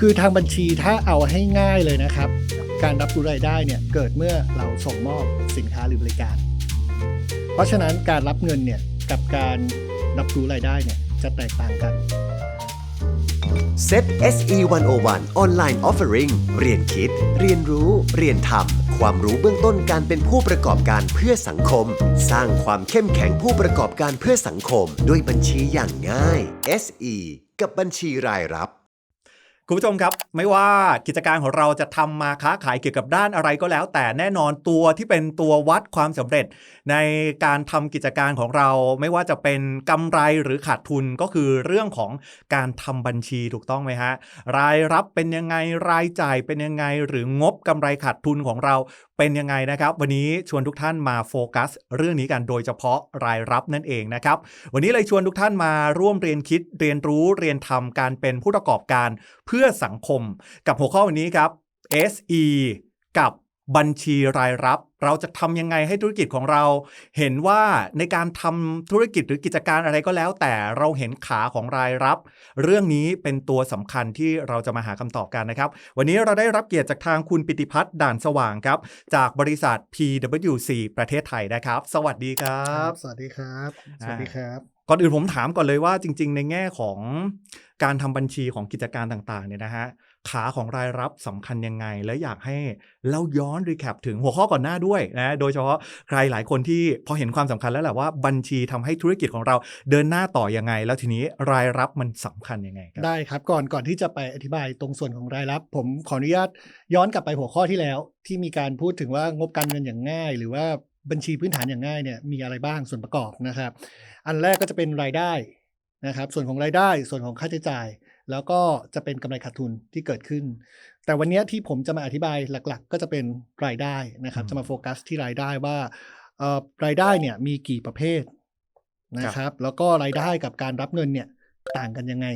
คือทางบัญชีถ้าเอาให้ง่ายเลยนะครับ การรับรู้รายได้เนี่ยเกิดเมื่อเราส่งมอบสินค้าหรือบริการ เพราะฉะนั้นการรับเงินเนี่ยกับการรับรู้รายได้เนี่ยจะแตกต่างกัน Set SE 101 Online Offering เรียนคิด เรียนรู้ เรียนทำ ความรู้เบื้องต้นการเป็นผู้ประกอบการเพื่อสังคม สร้างความเข้มแข็งผู้ประกอบการเพื่อสังคม ด้วยบัญชีอย่างง่าย SE กับบัญชีรายรับ คุณผู้ชมครับ ไม่ว่ากิจการของเราจะทำมาค้าขายเกี่ยวกับด้านอะไรก็แล้ว แต่แน่นอนตัวที่เป็นตัววัดความสำเร็จ ในการทำกิจการของเรา ไม่ว่าจะเป็นกำไรหรือขาดทุนก็คือเรื่องของการทำบัญชีถูกต้องไหมฮะรายรับเป็นยังไงรายจ่ายเป็นยังไงหรืองบกำไรขาดทุนของเรา เป็นยังไงนะครับ วันนี้ชวนทุกท่านมาโฟกัส เรื่องนี้กันโดยเฉพาะรายรับนั่นเองนะครับ วันนี้เลยชวนทุกท่านมาร่วมเรียนคิดเรียนรู้เรียนทำการเป็นผู้ประกอบการเพื่อสังคม กับหัวข้อวันนี้ครับ SE กับ บัญชีรายรับ เราจะทำยังไงให้ธุรกิจของเรา เห็นว่าในการทำธุรกิจหรือกิจการอะไรก็แล้ว แต่เราเห็นขาของรายรับ เรื่องนี้เป็นตัวสำคัญที่เราจะมาหาคำตอบกันนะครับ วันนี้เราได้รับเกียรติจากทางคุณปิติพัฒน์ด่านสว่างครับ จากบริษัท PwC ประเทศไทยนะครับ สวัสดีครับ สวัสดีครับ สวัสดีครับก่อนอื่นผมถามก่อนเลยว่าจริง ๆ ในแง่ของการทำบัญชีของกิจการต่างๆเนี่ยนะฮะ ขาของรายรับสำคัญยังไง และอยากให้เราย้อนรีแคปถึงหัวข้อก่อนหน้าด้วยนะโดยเฉพาะใครหลายคนที่พอเห็นความสำคัญแล้วแหละว่าบัญชีทำให้ธุรกิจของเราเดินหน้าต่อยังไง แล้วทีนี้รายรับมันสำคัญยังไงครับได้ครับก่อนก่อนที่จะไปอธิบายตรงส่วนของรายรับ ผมขออนุญาตย้อนกลับไปหัวข้อที่แล้ว ที่มีการพูดถึงว่างบการเงินอย่างง่าย หรือว่าบัญชีพื้นฐานอย่างง่ายเนี่ยมีอะไรบ้างส่วนประกอบนะครับ อันแรกก็จะเป็นรายได้นะครับส่วนของรายได้ส่วนของค่าใช้จ่าย แล้วก็จะเป็นกำไรขาดทุนที่เกิดขึ้น แต่วันนี้ที่ผมจะมาอธิบายหลักๆ ก็จะเป็นรายได้นะครับอืมจะมาโฟกัสที่รายได้ว่าเอ่อรายได้เนี่ยมีกี่ประเภทนะครับ แล้วก็รายได้กับการรับเงินเนี่ยต่างกันยังไง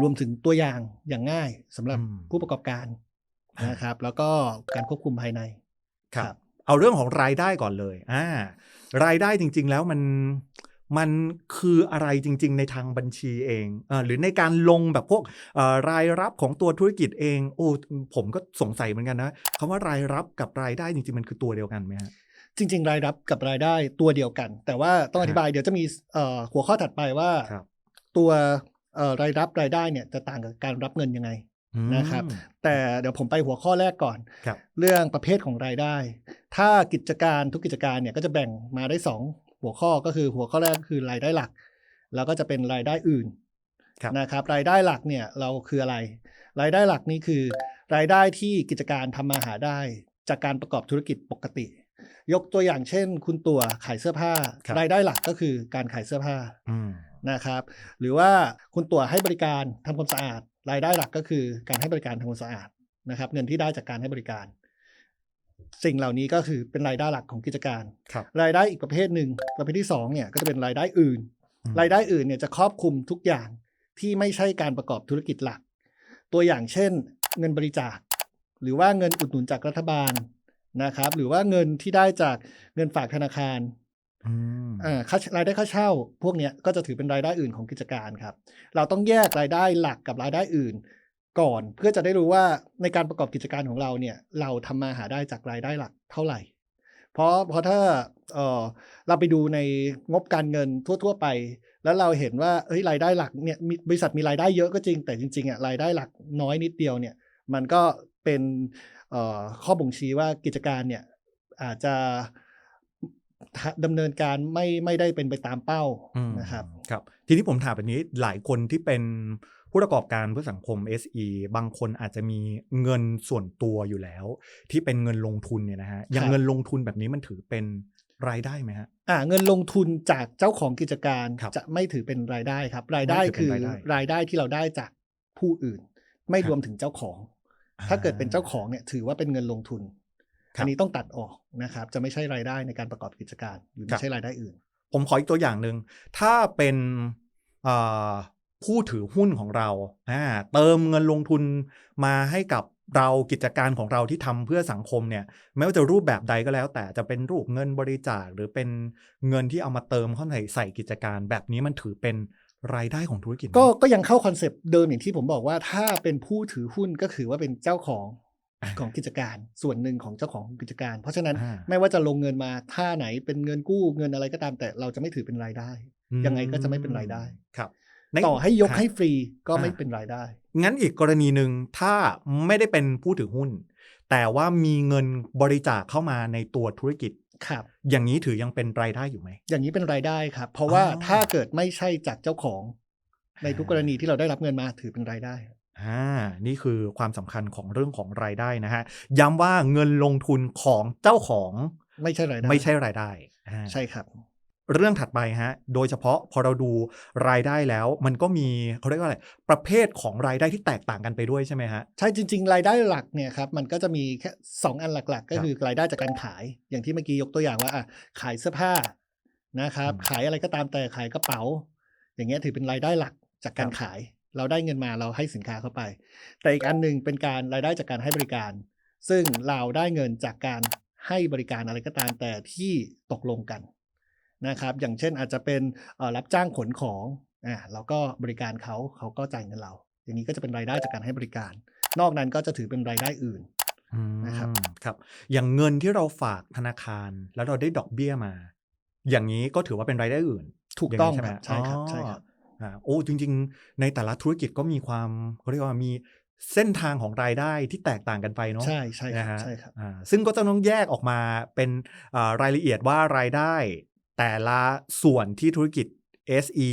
รวมถึงตัวอย่างอย่างง่ายสำหรับอืมผู้ประกอบการนะครับ แล้วก็การควบคุมภายในครับ เอาเรื่องของรายได้ก่อนเลย อ่า รายได้จริง ๆ แล้วมัน มันคืออะไรจริง ๆ ในทางบัญชีเองเออหรือในการลงแบบพวกเอ่อรายรับของตัวธุรกิจเอง โอ้ผมก็สงสัยเหมือนกันนะคำว่ารายรับกับรายได้จริง ๆ มันคือตัวเดียวกันไหมฮะจริง ๆ รายรับกับรายได้ตัวเดียวกัน แต่ว่าต้องอธิบายเดี๋ยวจะมีเอ่อหัวข้อถัดไปว่าครับตัวเอ่อรายรับรายได้เนี่ยจะต่างกับการรับเงินยังไงอืมนะครับแต่เดี๋ยวผมไปหัวข้อแรกก่อนครับเรื่องประเภทของรายได้ ถ้ากิจการทุกกิจการเนี่ยก็จะแบ่งมาได้สอง หัวข้อก็คือหัวข้อแรกก็คือรายได้หลัก แล้วก็จะเป็นรายได้อื่นครับนะครับรายได้หลักเนี่ยเราคืออะไร รายได้หลักนี่คือ รายได้ที่กิจการทำมาหาได้ จากการประกอบธุรกิจปกติ ยกตัวอย่างเช่น คุณตัวขายเสื้อผ้าครับรายได้หลักก็คือการขายเสื้อผ้าอืมนะครับ หรือว่าคุณตัวให้บริการทำความสะอาด รายได้หลักก็คือการให้บริการทำความสะอาดนะครับ เงินที่ได้จากการให้บริการ สิ่งเหล่านี้ก็คือเป็นรายได้หลักของกิจการครับรายได้อีกประเภทหนึ่งประเภทที่สองเนี่ยก็จะเป็นรายได้อื่นอืมรายได้อื่นเนี่ยจะครอบคลุมทุกอย่างที่ไม่ใช่การประกอบธุรกิจหลัก ตัวอย่างเช่น เงินบริจาค หรือว่าเงินอุดหนุนจากรัฐบาลนะครับ หรือว่าเงินที่ได้จากเงินฝากธนาคารอืมอ่าค่ารายได้ค่าเช่า พวกเนี้ยก็จะถือเป็นรายได้อื่นของกิจการครับ เราต้องแยกรายได้หลักกับรายได้อื่น ก่อนเพื่อจะได้รู้ว่าในการประกอบกิจการของเราเนี่ยเราทำมาหาได้จากรายได้หลักเท่าไหร่ เพราะเพราะถ้าเออเราไปดูในงบการเงินทั่ว ๆ ไป แล้วเราเห็นว่าเฮ้ยรายได้หลักเนี่ยมีบริษัทมีรายได้เยอะก็จริงแต่จริงๆอะรายได้หลักน้อยนิดเดียวเนี่ยมันก็เป็นเอ่อข้อบ่งชี้ว่ากิจการเนี่ยอาจจะดำเนินการไม่ไม่ได้เป็นไปตามเป้าอืมนะครับครับ ทีนี้ผมถามแบบนี้หลายคนที่เป็น ผู้ประกอบการเพื่อสังคม SE บางคนอาจจะมีเงินส่วนตัวอยู่แล้ว ที่เป็นเงินลงทุนเนี่ยนะฮะอย่างครับเงินลงทุนแบบนี้มันถือเป็นรายได้ไหมฮะอ่าเงินลงทุนจากเจ้าของกิจการครับจะไม่ถือเป็นรายได้ครับ รายได้ไม่ถืคืออเป็นรายได้รายได้ที่เราได้จากผู้อื่น ไม่ครับรวมถึงเจ้าของ ถ้าเกิดเป็นเจ้าของเนี่ยถือว่าเป็นเงินลงทุนครับอันนี้ต้องตัดออกนะครับ จะไม่ใช่รายได้ในการประกอบกิจการ หรือครัไม่บใช่รายได้อื่น ผมขออีกตัวอย่างหนึ่งถ้าเป็นเอ่อ ผู้ถือหุ้นของเราอ่าเติมเงินลงทุนมาให้กับเรากิจการของเราที่ทำเพื่อสังคมเนี่ยไม่ว่าจะรูปแบบใดก็แล้ว แต่จะเป็นรูปเงินบริจาคหรือเป็นเงินที่เอามาเติมเข้าในใส่กิจการ แบบนี้มันถือเป็นรายได้ของธุรกิจไหมก็ก็ยังเข้าคอนเซปต์เดิมอย่างที่ผมบอกว่า ถ้าเป็นผู้ถือหุ้นก็คือว่าเป็นเจ้าของอ่าของกิจการส่วนหนึ่งของเจ้าของกิจการ เพราะฉะนั้นอ่าไม่ว่าจะลงเงินมาท่าไหนเป็นเงินกู้เงินอะไรก็ตามแต่เราจะไม่ถือเป็นรายได้ ยังไงก็จะไม่เป็นรายได้ครับ ต่อให้ยกครับให้ฟรีก็ไม่อ่าเป็นรายได้ งั้นอีกกรณีหนึ่งถ้าไม่ได้เป็นผู้ถือหุ้น แต่ว่ามีเงินบริจาคเข้ามาในตัวธุรกิจครับอย่างนี้ถือยังเป็นรายได้อยู่ไหม อย่างนี้เป็นรายได้ครับ เพราะว่าอ๋อถ้าเกิดไม่ใช่จากเจ้าของ ในทุกกรณีที่เราได้รับเงินมาถือเป็นรายได้อ่านี่คือความสำคัญของเรื่องของรายได้นะฮะย้ำว่าเงินลงทุนของเจ้าของไม่ใช่รายได้ไม่ใช่รายได้อ่าใช่ครับ เรื่องถัดไปฮะ โดยเฉพาะพอเราดูรายได้แล้ว มันก็มีเขาเรียกว่าอะไร ประเภทของรายได้ที่แตกต่างกันไปด้วยใช่ไหมฮะ ใช่จริง ๆ รายได้หลักเนี่ยครับ มันก็จะมีแค่สองอันหลัก ๆ ก็ครับคือรายได้จากการขาย อย่างที่เมื่อกี้ยกตัวอย่างว่าอะขายเสื้อผ้านะครับอืมขายอะไรก็ตามแต่ขายกระเป๋า อย่างเงี้ยถือเป็นรายได้หลักจากการครับขาย เราได้เงินมาเราให้สินค้าเข้าไป แต่อีกอันหนึ่งเป็นการรายได้จากการให้บริการ ซึ่งเราได้เงินจากการให้บริการอะไรก็ตามแต่ที่ตกลงกัน นะครับอย่างเช่นอาจจะเป็นเอ่อรับจ้างขนของอ่าเราก็บริการเขาเขาก็จ่ายเงินเรา อย่างนี้ก็จะเป็นรายได้จากการให้บริการ นอกนั้นก็จะถือเป็นรายได้อื่นอืมนะครับครับ อย่างเงินที่เราฝากธนาคารแล้วเราได้ดอกเบี้ยมา อย่างนี้ก็ถือว่าเป็นรายได้อื่น ถูกต้องย่าคนี้รับใช่ครับอ๋อใช่ครับอ่าโอ้จริง ๆ ในแต่ละธุรกิจก็มีความเขาเรียกว่ามีเส้นทางของรายได้ที่แตกต่างกันไปเนาะใช่ใช่ครันะบฮะใช่ครับอ่าซึ่งก็จะต้องแยกออกมาเป็นอ่ารายละเอียดว่ารายได้ แต่ละส่วนที่ธุรกิจ SE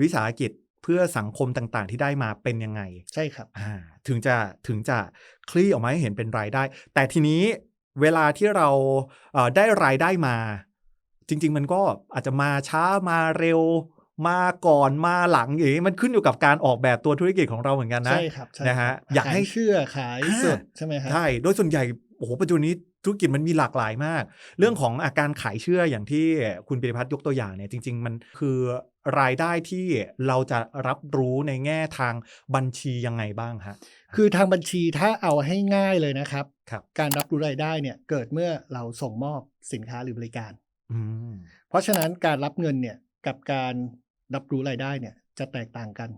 วิสาหกิจเพื่อสังคมต่างๆ ที่ได้มาเป็นยังไง ใช่ครับอ่าถึงจะถึงจะคลี่ออกมาให้เห็นเป็นรายได้ แต่ทีนี้เวลาที่เราเอ่อได้รายได้มา จริง ๆ มันก็อาจจะมาช้ามาเร็วมาก่อนมาหลังอย่างนี้มันขึ้นอยู่กับการออกแบบตัวธุรกิจของเราเหมือนกันนะใช่ครับใช่นะฮะครับอยากให้ขเชื่อขายอ่าสดใช่ไหมครับใช่โดยส่วนใหญ่โอ้โหปัจจุบันนี้ ธุรกิจมันมีหลากหลายมาก เรื่องของอาการขายเชื่ออย่างที่คุณปิริพัฒน์ยกตัวอย่างเนี่ยจริง ๆ มันคือรายได้ที่เราจะรับรู้ในแง่ทางบัญชียังไงบ้างฮะคือทางบัญชีถ้าเอาให้ง่ายเลยนะครับครับการรับรู้รายได้เนี่ยเกิดเมื่อเราส่งมอบสินค้าหรือบริการอืมเพราะฉะนั้นการรับเงินเนี่ยกับการรับรู้รายได้เนี่ยจะแตกต่างกัน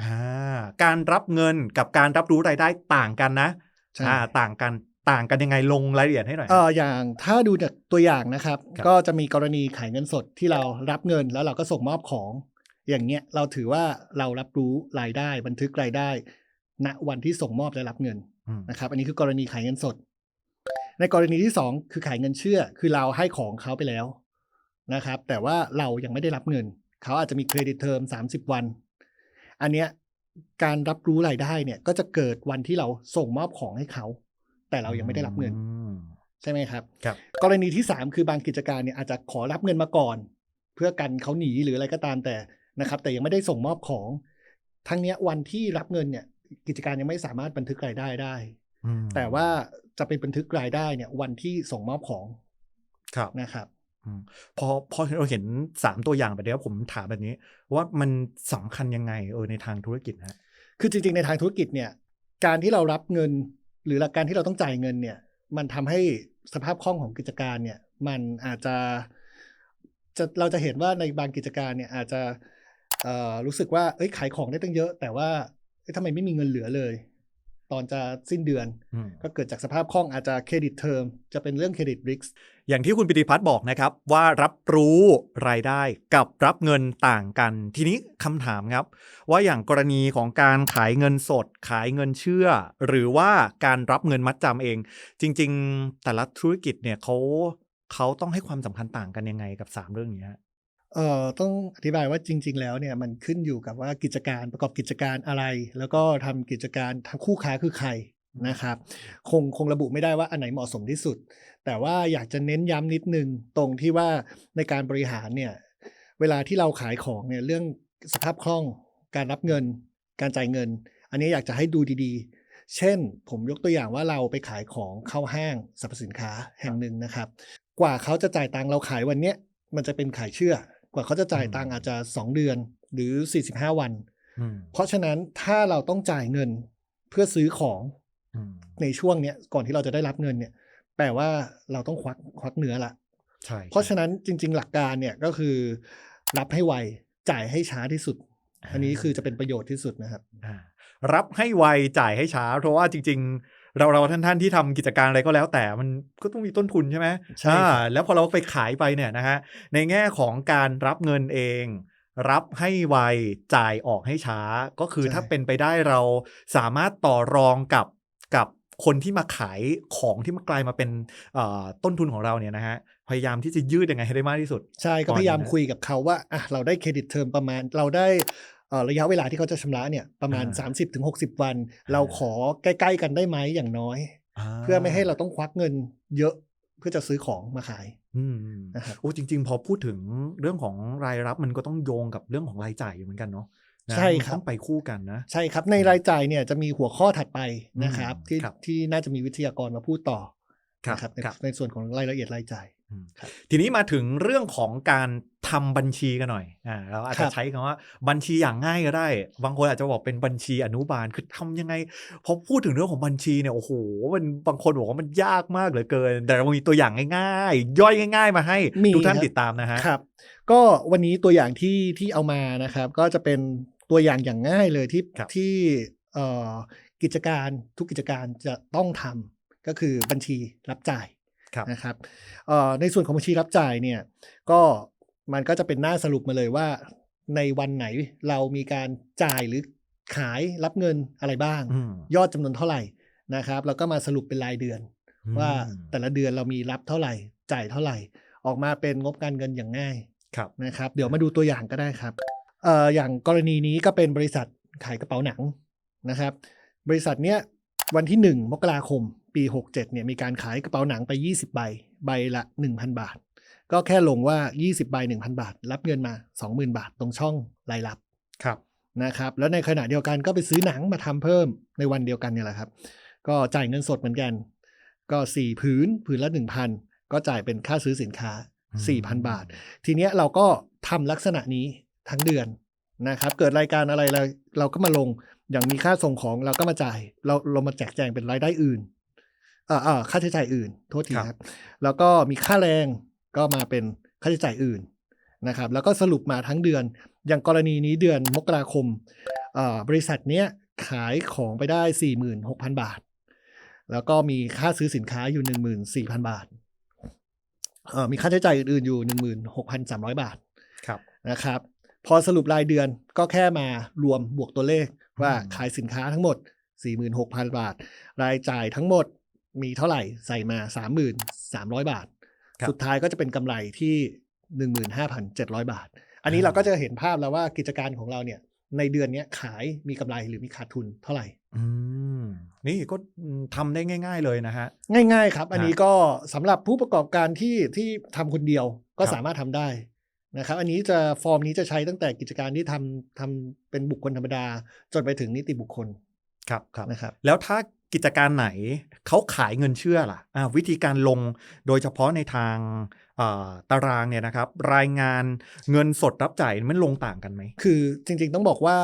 อ่าการรับเงินกับการรับรู้รายได้ต่างกันนะใช่อ่าต่างกัน ต่างกันยังไงลงรายละเอียดให้หน่อย เอออย่างถ้าดูจากตัวอย่างนะครับ ครับ ก็จะมีกรณีขายเงินสดที่เรารับเงินแล้วเราก็ส่งมอบของ อย่างเงี้ยเราถือว่าเรารับรู้รายได้บันทึกรายได้ ณวันที่ส่งมอบและรับเงินอืมนะครับ อันนี้คือกรณีขายเงินสด ในกรณีที่สองคือขายเงินเชื่อ คือเราให้ของเขาไปแล้วนะครับ แต่ว่าเรายังไม่ได้รับเงิน เขาอาจจะมีเครดิตเทอม30 วัน อันเนี้ยการรับรู้รายได้เนี่ยก็จะเกิดวันที่เราส่งมอบของให้เขา แต่เรายังไม่ได้รับเงินอืมใช่ไหมครับครับ กรณีที่ 3 คือบางกิจการเนี่ยอาจจะขอรับเงินมาก่อน เพื่อกันเขาหนีหรืออะไรก็ตามแต่นะครับ แต่ยังไม่ได้ส่งมอบของ ทั้งเนี้ยวันที่รับเงินเนี่ย กิจการยังไม่สามารถบันทึกรายได้ได้อืมแต่ว่าจะไปบันทึกรายได้เนี่ยวันที่ส่งมอบของครับนะครับอืมพอพอเราเห็นสามตัวอย่างแบบนี้ผมถามแบบนี้ ว่ามันสำคัญยังไงเออในทางธุรกิจฮะคือจริงๆในทางธุรกิจเนี่ย การที่เรารับเงิน หรือหลักการที่เราต้องจ่ายเงินเนี่ย มันทำให้สภาพคล่องของกิจการเนี่ย มันอาจจะจะเราจะเห็นว่าในบางกิจการเนี่ยอาจจะรู้สึกว่าเอ้ยขายของได้ตั้งเยอะ แต่ว่าทำไมไม่มีเงินเหลือเลย ตอนจะสิ้นเดือนอืมก็เกิดจากสภาพคล่องอาจจะเครดิตเทอมจะเป็นเรื่องเครดิตริกอย่างที่คุณปิติพัฒน์บอกนะครับ ว่ารับรู้รายได้กับรับเงินต่างกัน ทีนี้คำถามครับ ว่าอย่างกรณีของการขายเงินสด ขายเงินเชื่อ หรือว่าการรับเงินมัดจำเอง จริง ๆ แต่ละธุรกิจเนี่ยเขาเขาต้องให้ความสำคัญต่างกันยังไงกับสามเรื่องนี้ฮะ เอ่อต้องอธิบายว่าจริง ๆ แล้วเนี่ยมันขึ้นอยู่กับว่ากิจการประกอบกิจการอะไร แล้วก็ทำกิจการทางคู่ค้าคือใครนะครับ คงคงระบุไม่ได้ว่าอันไหนเหมาะสมที่สุด แต่ว่าอยากจะเน้นย้ำนิดนึงตรงที่ว่าในการบริหารเนี่ยเวลาที่เราขายของเนี่ยเรื่องสภาพคล่อง การรับเงิน การจ่ายเงิน อันนี้อยากจะให้ดูดีๆ เช่น ผมยกตัวอย่างว่าเราไปขายของเข้าห้างสรรพสินค้าแห่งหนึ่งนะครับ กว่าเขาจะจ่ายตังค์เราขายวันเนี้ยมันจะเป็นขายเชื่อ กว่าเขาจะจ่ายตังค์อาจจะ 2 เดือนหรือ 45 วันอืมเพราะฉะนั้นถ้าเราต้องจ่ายเงินเพื่อซื้อของอืมในช่วงเนี้ยก่อนที่เราจะได้รับเงินเนี่ย แปลว่าเราต้องควักควักเนื้อละใช่เพราะฉะนั้นจริง ๆ หลักการเนี่ยก็คือ รับให้ไวจ่ายให้ช้าที่สุด อันนี้คือจะเป็นประโยชน์ที่สุดนะครับอ่ารับให้ไวจ่ายให้ช้า เพราะว่าจริง ๆ เราเราท่านท่านๆที่ทำกิจการอะไรก็แล้วแต่มันก็ต้องมีต้นทุนใช่ไหมใช่ครับอ่าแล้วพอเราไปขายไปเนี่ยนะฮะในแง่ของการรับเงินเอง รับให้ไวจ่ายออกให้ช้า ก็คือถ้าเป็นไปได้เราสามารถต่อรองกับกับคนที่มาขายของที่มากลายมาเป็นเอ่อต้นทุนของเราเนี่ยนะฮะพยายามที่จะยืดยังไงให้ได้มากที่สุด ใช่ก็ก่อนพยายามนะคุยกับเขาว่าอะเราได้เครดิตเทอมประมาณเราได้เอ่อ ระยะเวลาที่เขาจะชำระเนี่ยประมาณอ่า30-60 วัน เราขอใกล้ ๆ กันได้ไหมอย่างน้อย เพื่อไม่ให้เราต้องควักเงินเยอะเพื่อจะซื้อของมาขายอืมนะครับโอ้จริง ๆ พอพูดถึงเรื่องของรายรับมันก็ต้องโยงกับเรื่องของรายจ่ายอยู่เหมือนกันเนาะนะใช่มันครับต้องไปคู่กันนะ ใช่ครับในรายจ่ายเนี่ยจะมีหัวข้อถัดไปนะครับอืมที่ครับที่น่าจะมีวิทยากรมาพูดต่อครับนะครับในครับในส่วนของรายละเอียดรายจ่ายอืมครับ ทีนี้มาถึงเรื่องของการทำบัญชีกันหน่อยอ่าเราอาจครัจะบใช้คำว่าบัญชีอย่างง่ายก็ได้ บางคนอาจจะบอกเป็นบัญชีอนุบาลคือทำยังไงพอพูดถึงเรื่องของบัญชีเนี่ยโอ้โหมันบางคนบอกว่ามันยากมากเหลือเกิน แต่เรามีตัวอย่างง่ายๆ ย่อยง่าย ๆ มาให้มีทุกท่านครับติดตามนะฮะครับ ก็วันนี้ตัวอย่างที่ที่เอามานะครับ ก็จะเป็นตัวอย่างอย่างง่ายเลยที่ครับที่เอ่อกิจการทุกกิจการจะต้องทำก็คือบัญชีรับจ่ายครับ นะครับเอ่อในส่วนของบัญชีรับจ่ายเนี่ยก็มันก็จะเป็นหน้าสรุปมาเลยว่า ในวันไหนเรามีการจ่ายหรือขายรับเงินอะไรบ้างอืมยอดจำนวนเท่าไหร่นะครับแล้วก็มาสรุปเป็นรายเดือน ว่าอืมแต่ละเดือนเรามีรับเท่าไหร่ จ่ายเท่าไหร่ ออกมาเป็นงบการเงินอย่างง่ายครับนะครับ เดี๋ยวมาดูตัวอย่างก็ได้ครับเอ่ออย่างกรณีนี้ก็เป็นบริษัทขายกระเป๋าหนังนะครับ บริษัทเนี้ย วันที่ 1 มกราคม ปี 67เนี่ยมีการขายกระเป๋าหนังไป 20 ใบ ใบละ 1,000 บาท ก็แค่ลงว่า 20 ใบ 1,000 บาท รับเงินมา 20,000 บาทตรงช่องรายรับครับนะครับ แล้วในขณะเดียวกันก็ไปซื้อหนังมาทำเพิ่มในวันเดียวกันเนี่ยแหละครับ ก็จ่ายเงินสดเหมือนกัน ก็สี่ผืนผืนละหนึ่งพันก็จ่ายเป็นค่าซื้อสินค้าสี่พันบาท ทีเนี้ยเราก็ทำลักษณะนี้ทั้งเดือนนะครับ เกิดรายการอะไรเราเราก็มาลง อย่างมีค่าส่งของเราก็มาจ่าย เราเรามาแจกแจงเป็นรายได้อื่นเอ่อเอ่อค่าใช้จ่ายอื่น โทษทีครับครับ แล้วก็มีค่าแรงก็มาเป็นค่าใช้จ่ายอื่นนะครับ แล้วก็สรุปมาทั้งเดือน อย่างกรณีนี้เดือนมกราคมเอ่อบริษัทเนี้ยขายของไปได้ 46,000 บาท แล้วก็มีค่าซื้อสินค้าอยู่ 14,000 บาทเอ่อมีค่าใช้จ่ายอื่นๆอยู่ 16,300 บาทครับนะครับ พอสรุปรายเดือนก็แค่มารวมบวกตัวเลข ว่าอืมขายสินค้าทั้งหมด 46,000 บาท รายจ่ายทั้งหมดมีเท่าไหร่ใส่มา 3,300 บาทครับสุดท้ายก็จะเป็นกำไรที่ 15,700 บาท อันนี้อ่าเราก็จะเห็นภาพแล้วว่ากิจการของเราเนี่ยในเดือนเนี้ยขายมีกำไรหรือมีขาดทุนเท่าไหร่อืมนี่ก็ทำได้ง่าย ๆ เลยนะฮะ ง่าย ๆ ครับ อันนี้ก็สำหรับผู้ประกอบการที่ที่ทำคนเดียวก็ครับสามารถทำได้ นะครับ อันนี้จะฟอร์มนี้จะใช้ตั้งแต่กิจการที่ทำทำเป็นบุคคลธรรมดา จนไปถึงนิติบุคคลครับครับนะครับ แล้วถ้ากิจการไหนเขาขายเงินเชื่อล่ะอ่าวิธีการลงโดยเฉพาะในทางอ่าตารางเนี่ยนะครับ รายงานเงินสดรับจ่ายมันลงต่างกันไหม คือจริงๆต้องบอกว่า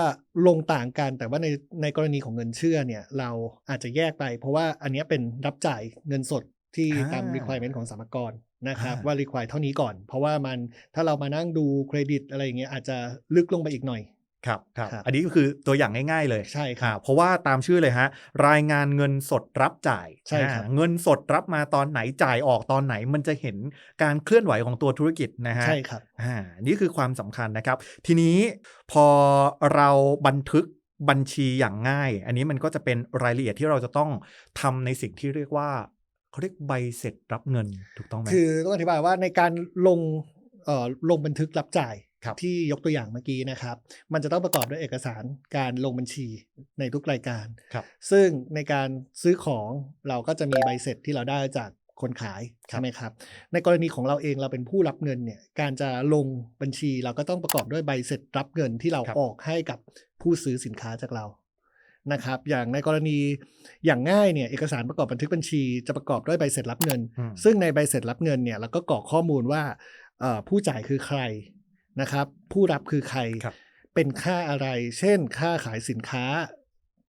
ลงต่างกันแต่ว่าในในกรณีของเงินเชื่อเนี่ยเราอาจจะแยกไป เพราะว่าอันเนี้ยเป็นรับจ่ายเงินสดที่อ่าตาม requirement ของสรรพากร นะครับอ่าว่า require เท่านี้ก่อน เพราะว่ามันถ้าเรามานั่งดูเครดิตอะไรอย่างเงี้ยอาจจะลึกลงไปอีกหน่อยครับครับครับอันนี้ก็คือตัวอย่างง่ายๆเลยใช่ครับอ่าเพราะว่าตามชื่อเลยฮะ รายงานเงินสดรับจ่ายใช่ครับอ่าเงินสดรับมาตอนไหนจ่ายออกตอนไหน มันจะเห็นการเคลื่อนไหวของตัวธุรกิจนะฮะใช่ครับอ่านี่คือความสำคัญนะครับ ทีนี้พอเราบันทึกบัญชีอย่างง่าย อันนี้มันก็จะเป็นรายละเอียดที่เราจะต้องทำในสิ่งที่เรียกว่า เขาเรียกใบเสร็จรับเงินถูกต้องไหมคือต้องอธิบายว่าในการลงเอ่อลงบันทึกรับจ่ายครับที่ยกตัวอย่างเมื่อกี้นะครับ มันจะต้องประกอบด้วยเอกสารการลงบัญชีในทุกรายการครับซึ่งในการซื้อของเราก็จะมีใบเสร็จที่เราได้จากคนขายครับใช่ไหมครับ ในกรณีของเราเองเราเป็นผู้รับเงินเนี่ย การจะลงบัญชีเราก็ต้องประกอบด้วยใบเสร็จรับเงินที่เราครับออกให้กับผู้ซื้อสินค้าจากเรา นะครับ อย่างในกรณีอย่างง่ายเนี่ยเอกสารประกอบบันทึกบัญชี จะประกอบด้วยใบเสร็จรับเงินอืมซึ่งในใบเสร็จรับเงินเนี่ยเราก็กรอกข้อมูลว่าเอ่อผู้จ่ายคือใครนะครับ ผู้รับคือใครครับเป็นค่าอะไร เช่น ค่าขายสินค้า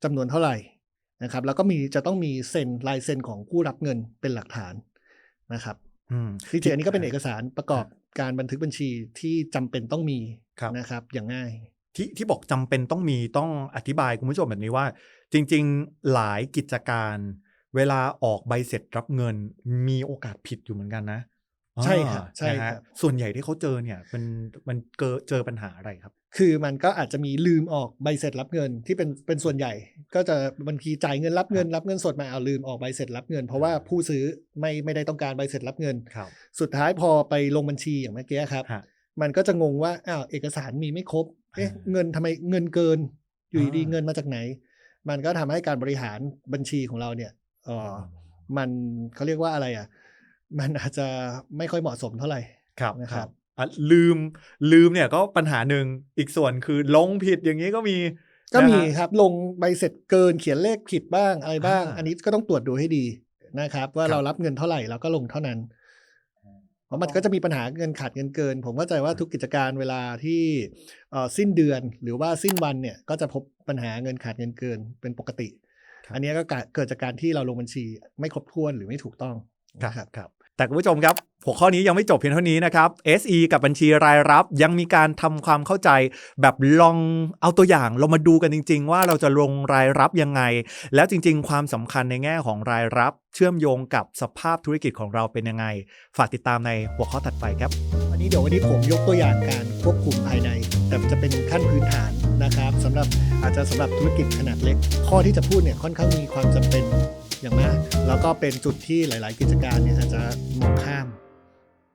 จำนวนเท่าไหร่นะครับ แล้วก็มีจะต้องมีเซ็นลายเซ็นของผู้รับเงินเป็นหลักฐานนะครับอืมที่จริงอันนี้ก็เป็นเอกสารประกอบการบันทึกบัญชีที่จำเป็นต้องมีครับนะครับอย่างง่าย ที่ที่บอกจำเป็นต้องมีต้องอธิบายคุณผู้ชมแบบนี้ว่า จริง ๆ หลายกิจการ เวลาออกใบเสร็จรับเงิน มีโอกาสผิดอยู่เหมือนกันนะ ใช่ครับอ่าใช่นะฮะครับส่วนใหญ่ที่เขาเจอเนี่ยมันมันเจอเจอปัญหาอะไรครับ คือมันก็อาจจะมีลืมออกใบเสร็จรับเงินที่เป็นเป็นส่วนใหญ่ ก็จะบางทีจ่ายเงินรับเงินรับเงินสดมาเอาลืมออกใบเสร็จรับเงิน เพราะว่าผู้ซื้อไม่ไม่ได้ต้องการใบเสร็จรับเงินครับสุดท้ายพอไปลงบัญชีอย่างเมื่อกี้ครับฮะมันก็จะงงว่าอ้าวเอกสารมีไม่ครบ เอ๊ะอ่าเงินทำไมเงินเกิน อยู่ดีอ่าๆเงินมาจากไหน มันก็ทำให้การบริหารบัญชีของเราเนี่ยเออมันเขาเรียกว่าอะไรอะ มันอาจจะไม่ค่อยเหมาะสมเท่าไหร่ครับนะครับอะลืมลืมเนี่ยก็ปัญหาหนึ่งอีกส่วนคือลงผิดอย่างนี้ก็มีก็มีนะฮะครับลงใบเสร็จเกินเขียนเลขผิดบ้างอะไรบ้างอ่าอันนี้ก็ต้องตรวจดูให้ดีนะครับ ว่าครับเรารับเงินเท่าไหร่เราก็ลงเท่านั้นเพ ราะมันก็จะมีปัญหาเงินขาดเงินเกิน ผมเข้าใจว่าทุกกิจการเวลาที่เอ่อสิ้นเดือนหรือว่าสิ้นวันเนี่ยก็จะพบปัญหาเงินขาดเงินเกินเป็นปกติครับอันนี้ก็เกิดจากการที่เราลงบัญชีไม่ครบถ้วนหรือไม่ถูกต้องครับนะครับครับแต่คุณผู้ชมครับ หัวข้อนี้ยังไม่จบเพียงเท่านี้นะครับ SE กับบัญชีรายรับ ยังมีการทำความเข้าใจ แบบลองเอาตัวอย่างเรามาดูกันจริง ๆ ว่าเราจะลงรายรับยังไง แล้วจริง ๆ ความสำคัญในแง่ของรายรับ เชื่อมโยงกับสภาพธุรกิจของเราเป็นยังไง ฝากติดตามในหัวข้อถัดไปครับอันนี้เดี๋ยววันนี้ผมยกตัวอย่างการควบคุมภายใน แต่จะเป็นขั้นพื้นฐานนะครับสำหรับอาจจะสำหรับธุรกิจขนาดเล็ก ข้อที่จะพูดเนี่ยค่อนข้างมีความจำเป็นอย่างมากแล้วก็เป็นจุดที่หลาย ๆ กิจการเนี่ยอาจจะมองข้าม